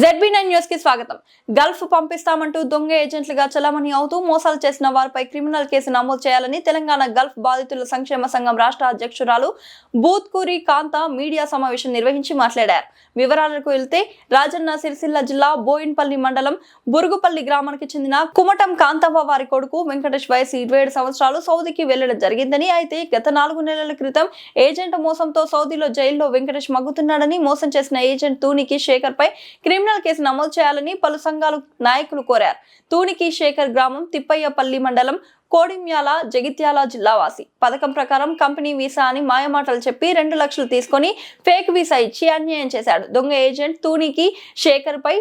ZB nine న్యూస్కి స్వాగతం. Gulf పంపిస్తామంటూ దొంగ ఏజెంట్లుగా చలామణి అవుతూ మోసాలు చేసిన వారిపై క్రిమినల్ కేసు నమోదు చేయాలని తెలంగాణ గల్ఫ్ బాధితుల సంక్షేమ సంఘం రాష్ట్ర అధ్యక్షురాలు బూత్కూరి కాంత మీడియా సమావేశం నిర్వహించి మాట్లాడారు. వివరాలకు వెళ్తే రాజన్న సిరిసిల్ల జిల్లా బోయిన్పల్లి మండలం బురుగుపల్లి గ్రామానికి చెందిన కుమటం కాంతవ్వ వారి కొడుకు వెంకటేష్ వయసు ఇరవై ఏడు సంవత్సరాలు సౌదీకి వెళ్ళడం జరిగిందని అయితే గత నాలుగు నెలల క్రితం ఏజెంట్ మోసంతో సౌదీలో జైల్లో వెంకటేష్ మగ్గుతున్నాడని మోసం చేసిన ఏజెంట్ తూనికి శేఖర్ పై క్రిమినల్ కేసు నమోదు చేయాలని పలు సంఘాలు నాయకులు కోరారు. తూనికి శేఖర్ గ్రామం తిప్పయ్యపల్లి మండలం కోడిమ్యాల జగిత్యాల జిల్లావాసి పథకం ప్రకారం కంపెనీ వీసా అని మాయమాటలు చెప్పి రెండు లక్షలు తీసుకొని ఫేక్ వీసా ఇచ్చి అన్యాయం చేశాడు. దొంగ ఏజెంట్ తూనికి శేఖర్ పై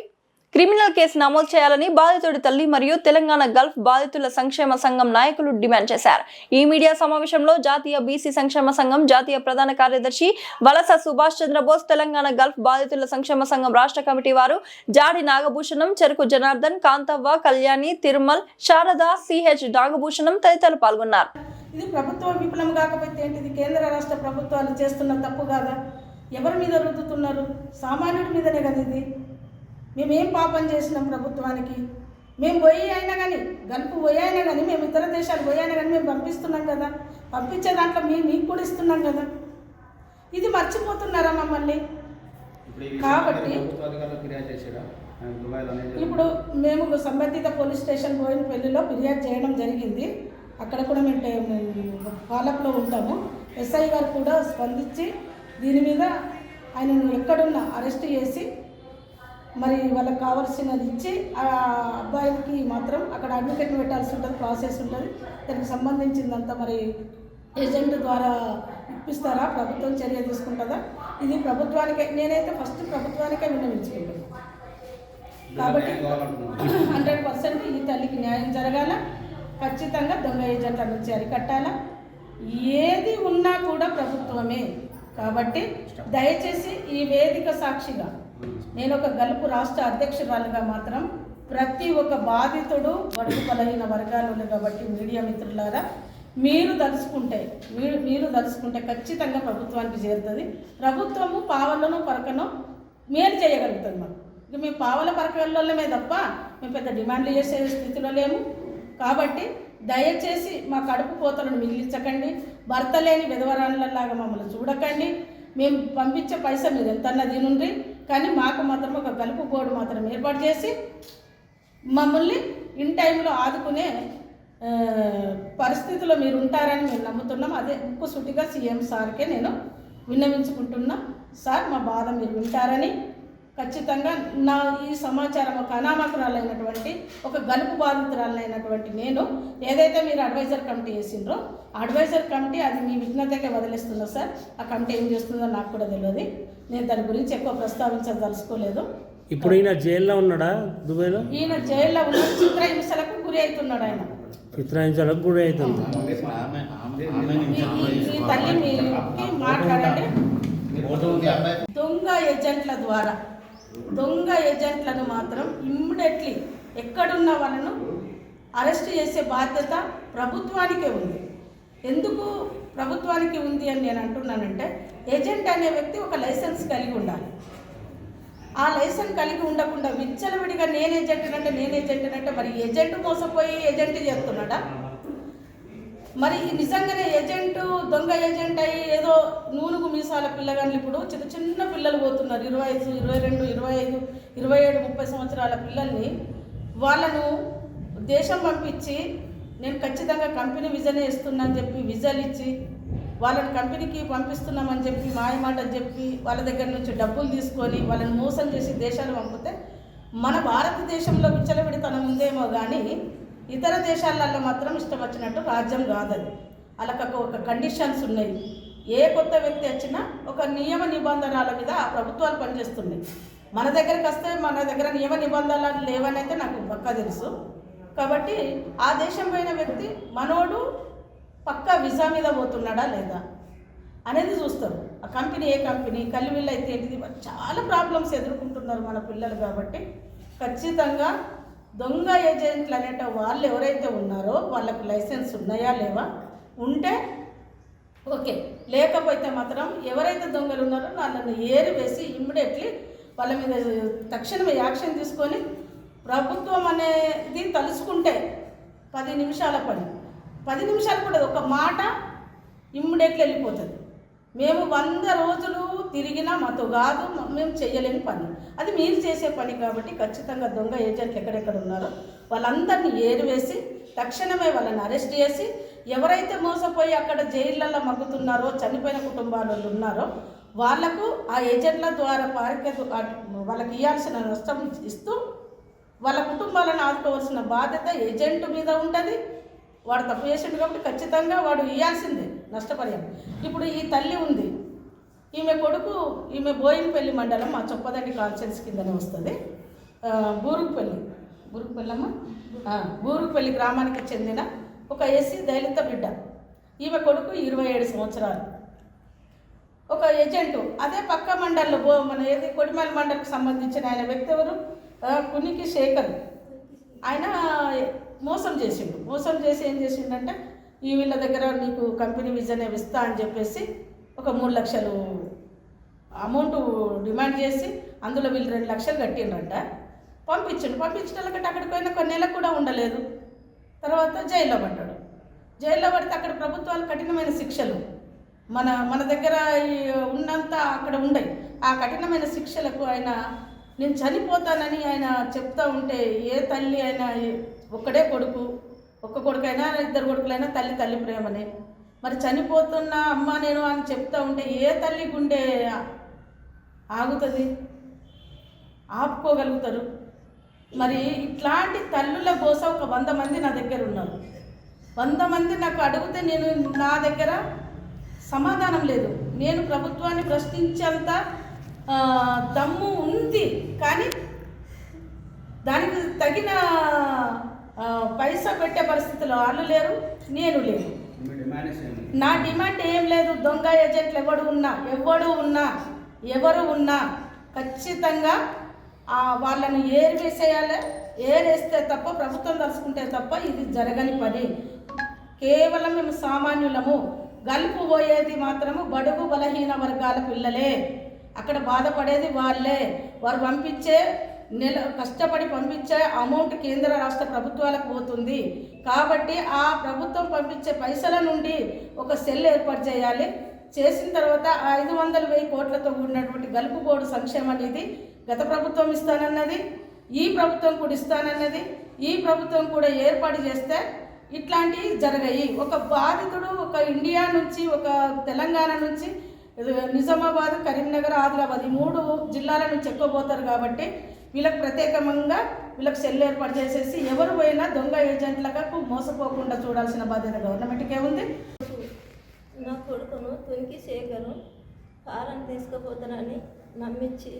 క్రిమినల్ కేసు నమోదు చేయాలని బాధితుడి తల్లి మరియు తెలంగాణ గల్ఫ్ బాధితుల సంక్షేమ సంఘం నాయకులు డిమాండ్ చేశారు. ఈ మీడియా సమావేశంలో జాతీయ బీసీ సంక్షేమ సంఘం జాతీయ ప్రధాన కార్యదర్శి వలస సుభాష్ చంద్రబోస్ తెలంగాణ గల్ఫ్ బాధితుల సంక్షేమ సంఘం రాష్ట్ర కమిటీ వారు జాడి నాగభూషణం చెరుకు జనార్దన్ కాంతవ్వ కళ్యాణి తిరుమల్ శారద సిహెచ్ నాగభూషణం తదితరులు పాల్గొన్నారు. ఇది ప్రభుత్వ విఫలం కాకపోతే ఏంటిది? కేంద్ర రాష్ట్ర ప్రభుత్వాలు చేస్తున్న తప్పు కాదా? ఎవరి మీద రుద్దుతున్నారు? సామాన్యుడి మీదనే కదా ఇది. మేమేం పాపం చేసినాం ప్రభుత్వానికి? మేము పోయి అయినా కానీ గల్పు పోయి అయినా కానీ మేము ఇతర దేశాలు పోయి అయినా కానీ మేము పంపిస్తున్నాం కదా. పంపించే దాంట్లో మేము మీకు కూడా ఇస్తున్నాం కదా. ఇది మర్చిపోతున్నారా మమ్మల్ని? కాబట్టి ఇప్పుడు మేము సంబంధిత పోలీస్ స్టేషన్ పోయిన పెళ్ళిలో ఫిర్యాదు చేయడం జరిగింది. అక్కడ కూడా మేము ఫాలోఅప్లో ఉంటాము. ఎస్ఐ గారు కూడా స్పందించి దీని మీద ఆయనను ఎక్కడున్నా అరెస్ట్ చేసి మరి వాళ్ళకి కావాల్సినది ఇచ్చి ఆ అబ్బాయికి మాత్రం అక్కడ అడ్వకేట్ పెట్టాల్సి ఉంటుంది ప్రాసెస్ ఉంటుంది. దానికి సంబంధించిందంతా మరి ఏజెంట్ ద్వారా ఇప్పిస్తారా? ప్రభుత్వం చర్య తీసుకుంటుందా? ఇది ప్రభుత్వానికే నేనైతే ఫస్ట్ ప్రభుత్వానికే విన్నవించుకుంటాను కాబట్టి హండ్రెడ్ పర్సెంట్ ఈ తల్లికి న్యాయం జరగాల. ఖచ్చితంగా దొంగ ఏజెంట్ నుంచి అరికట్టాల ఏది ఉన్నా కూడా ప్రభుత్వమే. కాబట్టి దయచేసి ఈ వేదిక సాక్షిగా నేను ఒక గలుపు రాష్ట్ర అధ్యక్షురాలుగా మాత్రం ప్రతి ఒక్క బాధితుడు బడుగు బలహీన వర్గాలు ఉన్నాయి కాబట్టి మీడియా మిత్రులారా మీరు దలుచుకుంటే మీరు మీరు దలుచుకుంటే ఖచ్చితంగా ప్రభుత్వానికి చేరుతుంది. ప్రభుత్వము పావలను పరకను మేలు చేయగలుగుతుంది మాకు. ఇక మేము పావల పరకల్లోమే తప్ప మేము పెద్ద డిమాండ్లు చేసే స్థితిలో లేము. కాబట్టి దయచేసి మా కడుపు కోతలను మిగిలించకండి. భర్త లేని విధవరాళ్ళలాగా మమ్మల్ని చూడకండి. మేము పంపించే పైసా మీరు ఎంత తినుండ్రి కానీ మాకు మాత్రం ఒక గలుపు బోర్డు మాత్రం ఏర్పాటు చేసి మమ్మల్ని ఇన్ టైంలో ఆదుకునే పరిస్థితిలో మీరు ఉంటారని మేము నమ్ముతున్నాం. అదే ఉక్కు సుటిగా సీఎం సార్కే నేను విన్నవించుకుంటున్నా. సార్ మా బాధ మీరు వింటారని ఖచ్చితంగా నా ఈ సమాచారం ఒక అనామకురాలైనటువంటి ఒక గలుపు బాధితురాలైనటువంటి నేను ఏదైతే మీరు అడ్వైజర్ కమిటీ వేసిండ్రో అడ్వైజర్ కమిటీ అది మీ విఘ్నతకే వదిలేస్తుందో సార్. ఆ కమిటీ ఏం చేస్తుందో నాకు కూడా తెలియదు. నేను దాని గురించి ఎక్కువ ప్రస్తావించదలుచుకోలేదు. ఇప్పుడు ఈయన జైల్లో ఉన్నాడా దుబాయ్లో? ఈయన జైల్లో ఉన్న చిత్రహింసలకు గురి అవుతున్నాడు ఆయన. చిత్రాంశాలకు గురి అవుతుంది తల్లి మీకి మాట్లాడండి. దొంగ ఏజెంట్ల ద్వారా దొంగ ఏజెంట్లను మాత్రం ఇమ్మీడియట్లీ ఎక్కడున్న వాళ్ళను అరెస్ట్ చేసే బాధ్యత ప్రభుత్వానికే ఉంది. ఎందుకు ప్రభుత్వానికి ఉంది అని నేను అంటున్నానంటే ఏజెంట్ అనే వ్యక్తి ఒక లైసెన్స్ కలిగి ఉండాలి. ఆ లైసెన్స్ కలిగి ఉండకుండా విచ్చలవిడిగా నేను ఏజెంట్ అంటే నేను ఏజెంట్ అంటే మరి ఏజెంట్ మోసపోయి ఏజెంట్ చేస్తున్నాడా? మరి నిజంగానే ఏజెంట్ దొంగ ఏజెంట్ అయ్యి ఏదో నూనుగు మీసాల పిల్లగాళ్ళు ఇప్పుడు చిన్న చిన్న పిల్లలు పోతున్నారు. ఇరవై ఐదు ఇరవై రెండు ఇరవై ఐదు ఇరవై ఏడు ముప్పై సంవత్సరాల పిల్లల్ని వాళ్ళను దేశం పంపించి నేను ఖచ్చితంగా కంపెనీ విజనే ఇస్తున్నా అని చెప్పి విజాలు ఇచ్చి వాళ్ళని కంపెనీకి పంపిస్తున్నామని చెప్పి మాయమాట చెప్పి వాళ్ళ దగ్గర నుంచి డబ్బులు తీసుకొని వాళ్ళని మోసం చేసి దేశాలు పంపితే మన భారతదేశంలో విచ్చలవిడితనం ఉందేమో కానీ ఇతర దేశాలలో మాత్రం ఇష్టం వచ్చినట్టు రాజ్యం కాదది. వాళ్ళకు ఒక కండిషన్స్ ఉన్నాయి. ఏ కొత్త వ్యక్తి వచ్చినా ఒక నియమ నిబంధనల మీద ఆ ప్రభుత్వాలు పనిచేస్తున్నాయి. మన దగ్గరికి వస్తే మన దగ్గర నియమ నిబంధనలు లేవనైతే నాకు పక్కా తెలుసు. కాబట్టి ఆ దేశం పోయిన వ్యక్తి మనోడు పక్కా వీసా మీద పోతున్నాడా లేదా అనేది చూస్తారు. ఆ కంపెనీ ఏ కంపెనీ? కలివిళ్ళు అయితే ఏంటిది? చాలా ప్రాబ్లమ్స్ ఎదుర్కొంటున్నారు మన పిల్లలు కాబట్టి ఖచ్చితంగా దొంగ ఏజెంట్లు అనేట వాళ్ళు ఎవరైతే ఉన్నారో వాళ్ళకి లైసెన్స్ ఉన్నాయా లేవా? ఉంటే ఓకే. లేకపోతే మాత్రం ఎవరైతే దొంగలు ఉన్నారో వాళ్ళని ఏరి వేసి ఇమ్మీడియట్లీ వాళ్ళ మీద తక్షణమే యాక్షన్ తీసుకొని ప్రభుత్వం అనేది తలుచుకుంటే పది నిమిషాల పని. పది నిమిషాలు కూడా ఒక మాట ఇమ్మీడియట్లీ వెళ్ళిపోతుంది. మేము వంద రోజులు తిరిగినా మాతో కాదు మేము చేయలేని పని. అది మీరు చేసే పని కాబట్టి ఖచ్చితంగా దొంగ ఏజెంట్లు ఎక్కడెక్కడ ఉన్నారో వాళ్ళందరినీ ఏరివేసి తక్షణమే వాళ్ళని అరెస్ట్ చేసి ఎవరైతే మోసపోయి అక్కడ జైళ్ళల్లో మగ్గుతున్నారో చనిపోయిన కుటుంబాల వాళ్ళు ఉన్నారో వాళ్ళకు ఆ ఏజెంట్ల ద్వారా పారిక వాళ్ళకి ఇవ్వాల్సిన నష్టం ఇస్తూ వాళ్ళ కుటుంబాలను ఆదుకోవాల్సిన బాధ్యత ఏజెంట్ మీద ఉంటుంది. వాడు తప్పు చేసిండు కాబట్టి ఖచ్చితంగా వాడు ఇవ్వాల్సిందే నష్టపరిహారం. ఇప్పుడు ఈ తల్లి ఉంది. ఈమె కొడుకు ఈమె బోయినపల్లి మండలం మా చొప్పదండి కాన్సెన్స్ కిందనే వస్తుంది. ఆ, బూరుగుపల్లి బూరుగుపల్లమ్మ బూరుగుపల్లి గ్రామానికి చెందిన ఒక ఎస్సీ దళిత బిడ్డ. ఈమె కొడుకు ఇరవై ఏడు సంవత్సరాలు. ఒక ఏజెంటు అదే పక్క మండల్లో బో మన ఏది కొడిమల్ మండలకు సంబంధించిన ఆయన వ్యక్తి ఎవరు? కునికి శేఖర్. ఆయన మోసం చేసిండు. మోసం చేసి ఏం చేసిండంటే ఈ వీళ్ళ దగ్గర నీకు కంపెనీ విజనే ఇస్తా అని చెప్పేసి ఒక మూడు లక్షలు అమౌంట్ డిమాండ్ చేసి అందులో వీళ్ళు రెండు లక్షలు కట్టిండ్రంట. పంపించిండు. పంపించిన వాళ్ళకంటే అక్కడికి పోయిన కొన్ని నెలలకు కూడా ఉండలేదు. తర్వాత జైల్లో పడ్డాడు. జైల్లో పడితే అక్కడ ప్రభుత్వాలు కఠినమైన శిక్షలు. మన మన దగ్గర ఈ ఉన్నంత అక్కడ ఉండయి. ఆ కఠినమైన శిక్షలకు ఆయన నేను చనిపోతానని ఆయన చెప్తా ఉంటే ఏ తల్లి అయినా ఏ- ఒక్కడే కొడుకు ఒక్క కొడుకైనా ఇద్దరు కొడుకులైనా తల్లి తల్లి ప్రేమనే. మరి చనిపోతున్న అమ్మ నేను అని చెప్తా ఉంటే ఏ తల్లి గుండె ఆగుతుంది? ఆపుకోగలుగుతారు. మరి ఇట్లాంటి తల్లుల కోసం ఒక వంద మంది నా దగ్గర ఉన్నారు. వంద మంది నాకు అడిగితే నేను నా దగ్గర సమాధానం లేదు. నేను ప్రభుత్వాన్ని ప్రశ్నించేంత దమ్ము ఉంది కానీ దానికి తగిన పైసా పెట్టే పరిస్థితిలో వాళ్ళు లేరు నేను లేను. నా డిమాండ్ ఏం లేదు దొంగ ఏజెంట్లు ఎవడు ఉన్నా ఎవడు ఉన్నా ఎవరు ఉన్నా ఖచ్చితంగా వాళ్ళని ఏరివేసేయాలి ఏరేస్తే తప్ప ప్రభుత్వం తలుచుకుంటే తప్ప ఇది జరగని పని. కేవలం మేము సామాన్యులము గలుపు పోయేది మాత్రము బడుగు బలహీన వర్గాల పిల్లలే. అక్కడ బాధపడేది వాళ్ళే. వారు పంపించే నెల కష్టపడి పంపించే అమౌంట్ కేంద్ర రాష్ట్ర ప్రభుత్వాలకు పోతుంది. కాబట్టి ఆ ప్రభుత్వం పంపించే పైసల నుండి ఒక సెల్ ఏర్పాటు చేయాలి. చేసిన తర్వాత ఐదు వందల వెయ్యి కోట్లతో కూడినటువంటి గలుపు బోర్డు సంక్షేమ నిధి గత ప్రభుత్వం ఇస్తానన్నది ఈ ప్రభుత్వం కూడా ఇస్తానన్నది ఈ ప్రభుత్వం కూడా ఏర్పాటు చేస్తే ఇట్లాంటివి జరగాయి. ఒక బాధితుడు ఒక ఇండియా నుంచి ఒక తెలంగాణ నుంచి నిజామాబాద్ కరీంనగర్ ఆదిలాబాద్ ఈ మూడు జిల్లాల నుంచి ఎక్కువ పోతారు కాబట్టి వీళ్ళకి ప్రత్యేకంగా వీళ్ళకి సెల్ ఏర్పాటు చేసేసి ఎవరు పోయినా దొంగ ఏజెంట్లకు మోసపోకుండా చూడాల్సిన బాధ్యత గవర్నమెంట్కే ఉంది. నా కొడుకును తునికి శేఖరు కారం తీసుకుపోతానని నమ్మించి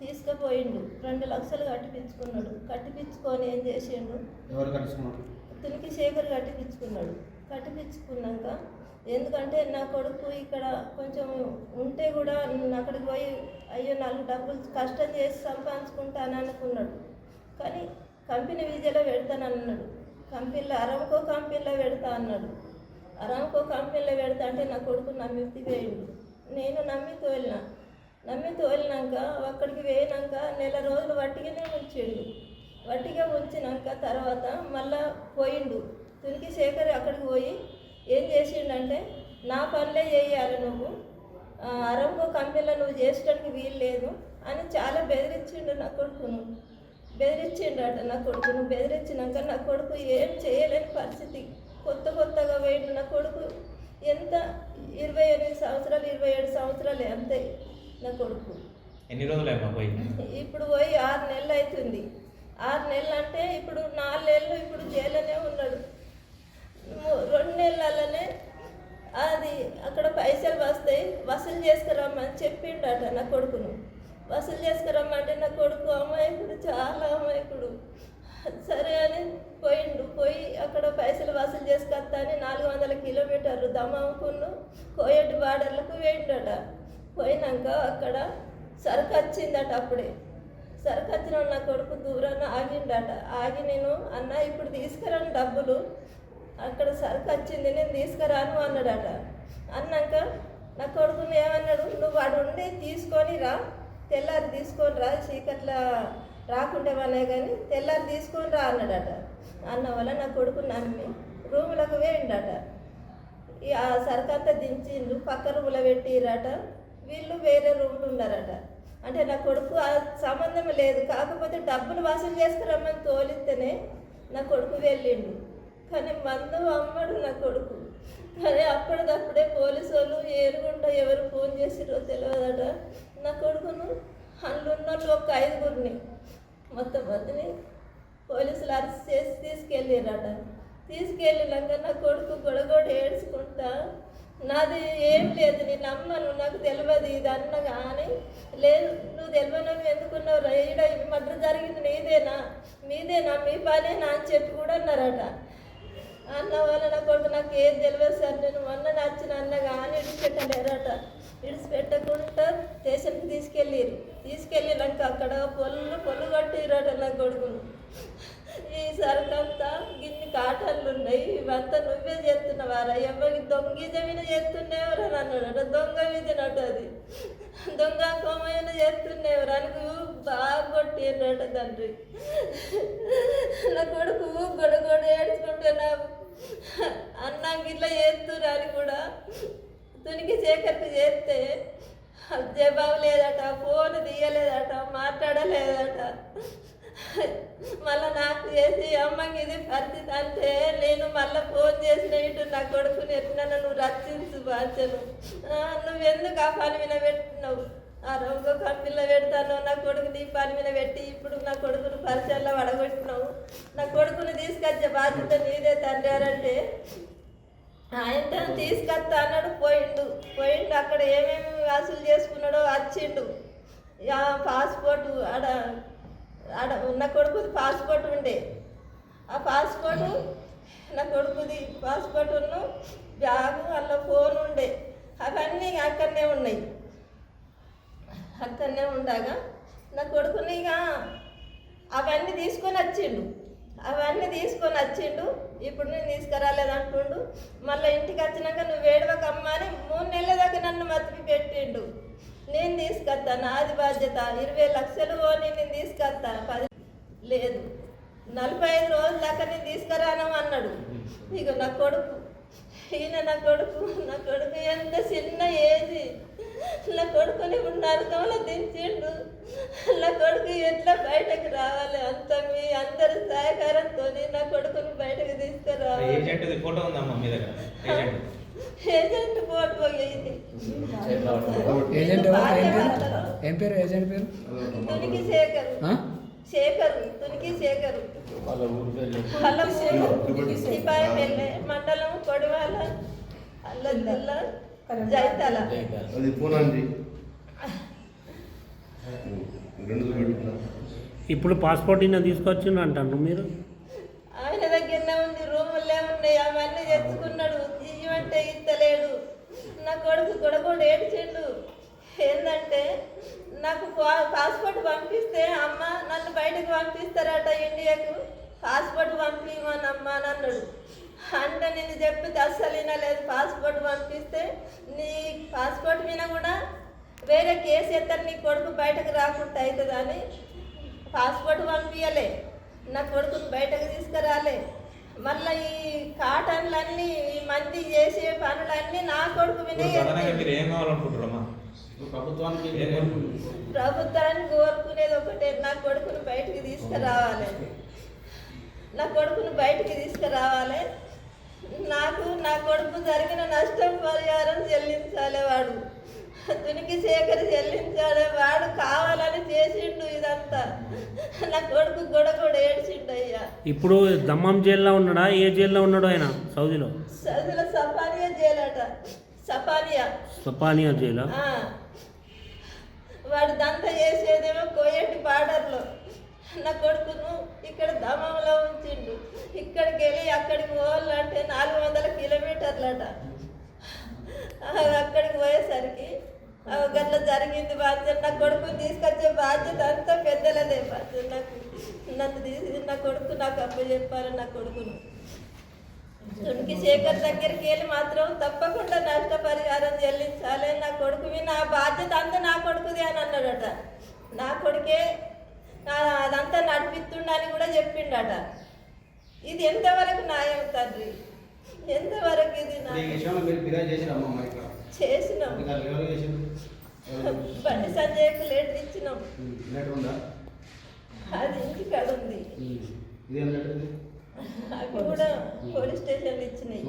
తీసుకుపోయిండు. రెండు లక్షలు కట్టిపించుకున్నాడు. కట్టిపించుకొని ఏం చేసిండు? ఎవరు కలుసుకున్నారు తునికి శేఖర్ కట్టిపించుకున్నాడు. కట్టిపించుకున్నాక ఎందుకంటే నా కొడుకు ఇక్కడ కొంచెం ఉంటే కూడా నేను అక్కడికి పోయి అయ్యో నాలుగు డబ్బులు కష్టం చేసి సంపాదించుకుంటాను అనుకున్నాడు. కానీ కంపెనీ విద్యలో పెడతాను అన్నాడు. కంపెనీలో అరంకో కంపెనీలో పెడతా అన్నాడు. అరంకో కంపెనీలో పెడతా అంటే నా కొడుకు నమ్మితి వేయండు. నేను నమ్మి తోలిన నమ్మి తోలినాక అక్కడికి వేయినాక నెల రోజులు వట్టిగానే ఉంచిండు. వట్టిగా ఉంచినాక తర్వాత మళ్ళా పోయిండు. తునికి శేఖర్ అక్కడికి పోయి ఏం చేసిండంటే నా పనులే చేయాలి నువ్వు. ఆ, అరంకో కంపెనీలో నువ్వు చేసడానికి వీలు లేదు అని చాలా బెదిరించిండు నా కొడుకును. బెదిరించిండట నా కొడుకును. బెదిరించినాక నా కొడుకు ఏం చేయలేని పరిస్థితి. కొత్త కొత్తగా పోయిండు నా కొడుకు. ఎంత? ఇరవై ఎనిమిది సంవత్సరాలు ఇరవై ఏడు సంవత్సరాలే అంతే నా కొడుకు. ఎన్ని రోజులైనా పోయి? ఇప్పుడు పోయి ఆరు నెలలు అవుతుంది. ఆరు నెలలు అంటే ఇప్పుడు నాలుగు నెలలు ఇప్పుడు జైల్లోనే ఉన్నాడు. రెండు నెలలనే అది అక్కడ పైసలు వస్తాయి వసూలు చేసుకురమ్మని చెప్పిండట నా కొడుకును. వసూలు చేసుకురమ్మంటే నా కొడుకు అమాయకుడు చాలా అమాయకుడు. సరే అని పోయిండు. పోయి అక్కడ పైసలు వసూలు చేసుకొస్తా అని నాలుగు వందల కిలోమీటర్లు దమాముకును కోయటి బార్డర్లకు పోయిండట పోయినాక అక్కడ సరుకు వచ్చిందట అప్పుడే. సరుకు వచ్చిన నా కొడుకు దూరాన ఆగిండట. ఆగి నేను అన్న ఇప్పుడు తీసుకురాను డబ్బులు. అక్కడ సరుకు వచ్చింది నేను తీసుకురాను అన్నాడట. అన్నాక నా కొడుకుని ఏమన్నాడు నువ్వు వాడు ఉండి తీసుకొని రా తెల్లారి తీసుకొని రా చీకట్ల రాకుంటేమనే కానీ తెల్లారి తీసుకొని రా అన్నాడట. అన్న వల్ల నా కొడుకు నమ్మి రూములకు వేయండట. ఆ ఆ సరుకంతా దించిండు పక్క రూములో పెట్టిరట వీళ్ళు వేరే రూమ్లో ఉన్నారట. అంటే నా కొడుకు ఆ సంబంధం లేదు. కాకపోతే డబ్బులు వసూలు చేసుకురమ్మని తోలిస్తేనే నా కొడుకు వెళ్ళిండు. కానీ మందు అమ్మడు నా కొడుకు. కానీ అప్పటిదప్పుడే పోలీసు వాళ్ళు ఏరుగుంటా ఎవరు ఫోన్ చేసిరో తెలియదట నా కొడుకును అందులో ఉన్న వాళ్ళు ఒక ఐదుగురిని మొత్తం మందిని పోలీసులు అరెస్ట్ చేసి తీసుకెళ్ళిరట తీసుకెళ్ళినాక నా కొడుకు గొడగొడ ఏడ్చుకుంటా నాది ఏం లేదు నేను నమ్మను నాకు తెలియదు ఇది అన్న కానీ లేదు నువ్వు తెలియను ఎందుకున్నావు రైడ మటర్ జరిగింది నీదేనా? మీదేనా మీ పనేనా అని చెప్పి కూడా అన్నారట. అన్న వలన నా కొడుకు నాకు ఏం తెలియదు సార్. నేను మొన్న నచ్చిన అన్న కానీ ఇడిచిపెట్టలేరట. ఇడిచిపెట్టకుండా స్టేషన్కి తీసుకెళ్ళిరు. తీసుకెళ్ళినాక అక్కడ పొల్లు పొల్లు కొట్టిరట నా కొడుకును. ఈ సరుకంతా కాటన్లు ఉన్నాయి ఇవంతా నువ్వే చేస్తున్నావారా? ఎవరికి దొంగ జమీన చేస్తున్నావురా అని దొంగ విధినట్టు అది. దొంగ కోమైన చేస్తున్నావు అనుకు బాగా కొట్టిండట తండ్రి. నా కొడుకు గొడ ఏడ్చుకుంటే నా అన్నం ఇట్లా చేస్తున్నారు అని కూడా. తునికి చేకరికి చేస్తే జవాబు లేదట ఫోన్ తీయలేదట మాట్లాడలేదట. మళ్ళీ నాకు చేసి అమ్మకి ఇది పరిస్థితి అంటే నేను మళ్ళీ ఫోన్ చేసిన ఇటు నా కొడుకుని ఎట్లా నువ్వు రక్షించు బాధ్యను నువ్వెందుకు ఆ పని మీద పెట్టినావు? ఆ రంగు కంపెనీలో పెడతాను నా కొడుకుని పని మీద పెట్టి ఇప్పుడు నా కొడుకును పరిచయంలో వడగొట్టినావు? నా కొడుకుని తీసుకొచ్చే బాధ్యత నీదే తండ్రి అంటే ఆయన తీసుకొస్తా అన్నాడు పోయిండు. పోయిండు అక్కడ ఏమేమి వసూలు చేసుకున్నాడో వచ్చిండు పాస్పోర్టు ఆడ ఆడ నా కొడుకుది పాస్పోర్ట్ ఉండే. ఆ పాస్పోర్ట్ నా కొడుకుది పాస్పోర్ట్ను బ్యాగు అందులో ఫోన్ ఉండే. అవన్నీ అక్కడనే ఉన్నాయి. అక్కడనే ఉండగా నా కొడుకుని ఇక అవన్నీ తీసుకొని వచ్చిండు. అవన్నీ తీసుకొని వచ్చిండు. ఇప్పుడు నేను తీసుకురాలేదంటుండు. మళ్ళీ ఇంటికి వచ్చినాక నువ్వు వేడవకమ్మా అని మూడు నెలల దాకా నన్ను మతికి పెట్టిండు. నేను తీసుకొస్తా నాది బాధ్యత. ఇరవై లక్షలు పోనీ నేను తీసుకొస్తా పది లేదు. నలభై ఐదు రోజుల దాకా నేను తీసుకురాను అన్నాడు. ఇక నా కొడుకు. ఈయన నా కొడుకు. నా కొడుకు ఎంత చిన్న ఏజ్. నా కొడుకుని నరకంలో దించిండు నా కొడుకు ఎట్లా బయటకు రావాలి? అంత మీ అందరి సహకారంతో నా కొడుకుని బయటకు తీసుకురావాలి. దగ్గర ఏజెంట్ పోయేది ఏజెంట్? ఏం పేరు? ఏం పేరు? ఏజెంట్ పేరు? తునికి శేఖర్? శేఖర్. తునికి శేఖర్. వాళ్ళ ఊరు సిపాయి పెళ్ళే. మండలం కొడివాల అల్లదిల్ల జైతాల. అది పెట్టుకున్నా. ఇప్పుడు పాస్పోర్ట్ ఈయన తీసుకొచ్చిండు అంటారు మీరు? ఆయన దగ్గరనే ఉంది. రూములే ఉన్నాయి అవన్నీ తెచ్చుకున్నాడు. అంటే ఇస్తలేడు నా కొడుకు కొడుకు ఏడ్చిండు. ఏంటంటే నాకు పా- పాస్పోర్ట్ పంపిస్తే అమ్మ నన్ను బయటకు పంపిస్తారట ఇండియాకు. పాస్పోర్ట్ పంపిమని అమ్మ అని అన్నాడు అంటే నేను చెప్పితే అస్సలు వినలేదు. పాస్పోర్ట్ పంపిస్తే నీ పాస్పోర్ట్ మీద కూడా వేరే కేసు ఎత్తారు. నీ కొడుకు బయటకు రాకుండా అవుతుందని పాస్పోర్ట్ పంపించలే నా కొడుకుని బయటకు తీసుకురాలే. మళ్ళీ ఈ కాటన్లన్నీ మంది చేసే పనులన్నీ నా కొడుకు ప్రభుత్వాన్ని కోరుకునేది ఒకటే నా కొడుకుని బయటికి తీసుకురావాలి. నా కొడుకుని బయటికి తీసుకురావాలి. నాకు నా కొడుకు జరిగిన నష్టం పరిహారం చెల్లించాలి వాడు. తునికి శేఖర్ చెల్లించాలి వాడు కావాలని చేసిండు ఇదంతా. నా కొడుకు గొడ కూడా ఏడ్చిండు అయ్యా ఇప్పుడు దమ్మం జైల్లో ఉన్నాడా? ఏ జైల్లో ఉన్నాడు ఆయన సౌదీలో? సదుల సపానియా జైలట. సపానియా. సపానియా జైలా. వాడు దంత చేసేదేమో కోయటి బార్డర్లో. నా కొడుకును ఇక్కడ దమంలో ఉంచిండు. ఇక్కడికి వెళ్ళి అక్కడికి పోవాలంటే నాలుగు వందల కిలోమీటర్లట. అక్కడికి పోయేసరికి గట్ల జరిగింది బాధ్యత నా కొడుకుని తీసుకొచ్చే బాధ్యత అంతా పెద్దలదే బాధ్యత. నాకు నన్ను తీసి నా కొడుకు నాకు అప్పచెప్పాలి నా కొడుకును. తునికి శేఖర్ దగ్గరికి వెళ్ళి మాత్రం తప్పకుండా నష్టపరిహారం చెల్లించాలి. నా కొడుకు నా బాధ్యత అంతా నా కొడుకుది అని అన్నాడట. నా కొడుకే అదంతా నడిపిస్తుండని కూడా చెప్పిండట. ఇది ఎంతవరకు న్యాయం తండ్రి? ఎంతవరకు ఇది చేసినాం. బండి సంజయ్కి ఇచ్చినాం. అది ఉంది. అవి కూడా పోలీస్ స్టేషన్లో ఇచ్చినాయి.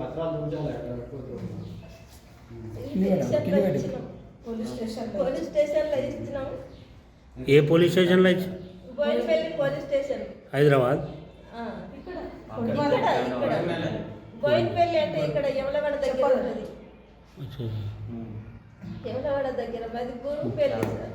పత్రాలు ఇచ్చినాం పోలీస్ స్టేషన్లో పోలీస్ స్టేషన్లో ఇచ్చినాం. ఏ పోలీస్ స్టేషన్లో ఇచ్చి బోయినపల్లి పోలీస్ స్టేషన్. హైదరాబాద్? ఆ. ఇక్కడ. ఇక్కడ ఇక్కడ. బోయినపల్లి అంటే ఇక్కడ యమలవాడ దగ్గర ఉన్నది. యమలవాడ దగ్గర మాది గురుపల్లి సార్.